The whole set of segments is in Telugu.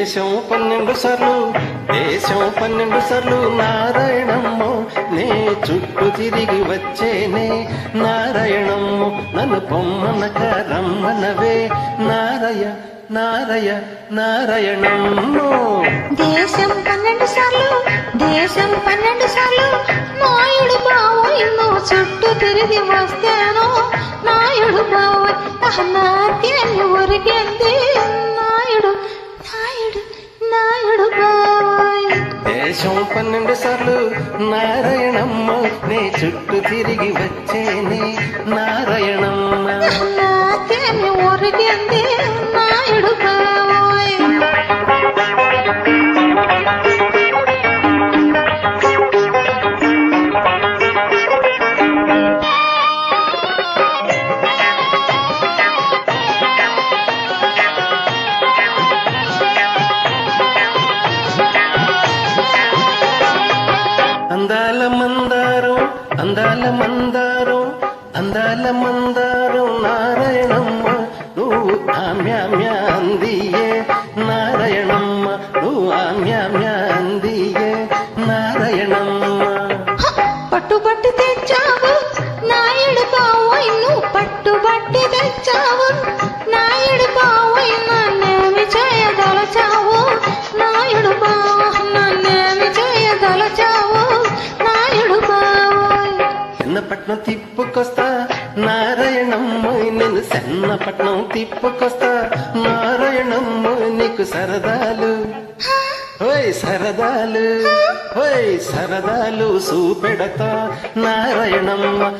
దేశం పన్నెండు సార్లు దేశం పన్నెండు సార్లు నారాయణమ్మ నే చుట్టూ తిరిగి వచ్చేనే. నారాయణమ్మ నన్ను పొమ్మనక రమ్మనవే. నారయ నారయ నారాయణమ్మో. దేశం పన్నెండు సార్లు దేశం పన్నెండు సార్లు నాయుడు బావోయ్ చుట్టూ తిరిగి వస్తాను. నాయుడు బావోయ్ నాట్యాన్ని ఒరిగింది. నాయుడు దేశం పన్నెండు సార్లు నారాయణమ్మ నే చుట్టూ తిరిగి వచ్చేనే నారాయణమ్మ అందాల మందారం అందాల మందారం నారాయణమ్మ నువ్వు ఆమ్యామ్య అందియే నారాయణమ్మ నువ్వు ఆమ్యామ్య చిన్నపట్నం తిప్పుకొస్తా. నారాయణమ్మ నేను సన్నపట్నం తిప్పుకొస్తా. నారాయణమ్మో నీకు సరదాలు. ఓయ్ సరదాలు. ఓయ్ సరదాలు చూపెడతా నారాయణమ్మ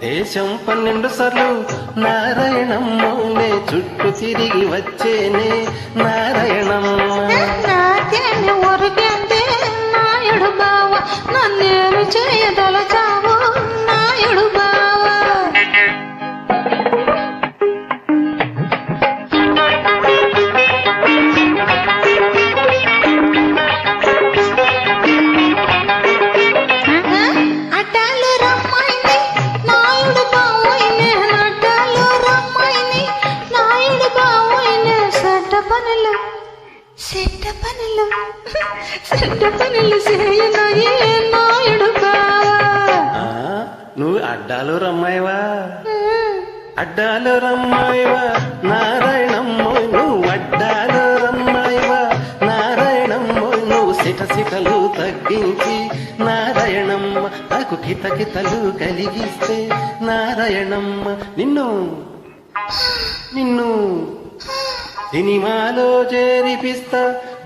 దేశం పన్నెండు సార్లు. నారాయణమ్మ నే చుట్టూ తిరిగి వచ్చేనే. నారాయణమ్మ. పనులు. సెట్ట పనులు చేయనయే నాయుడు బావా ఆ, నువ్వు అడ్డాలు రమ్మాయివా? అడ్డాలు రమ్మాయివా? నారాయణమ్మ నువ్వు అడ్డాలు రమ్మాయివా? నారాయణమ్మ నువ్వు సిట సిటలు తగ్గించి నారాయణమ్మ నాకు కిత కితలు కలిగిస్తే నారాయణమ్మ నిన్ను నిన్ను సినిమాలో చేరిపిస్తా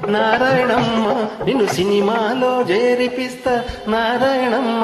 నారాయణమ్మ నిన్ను సినిమాలో చేరిపిస్తా నారాయణమ్మ.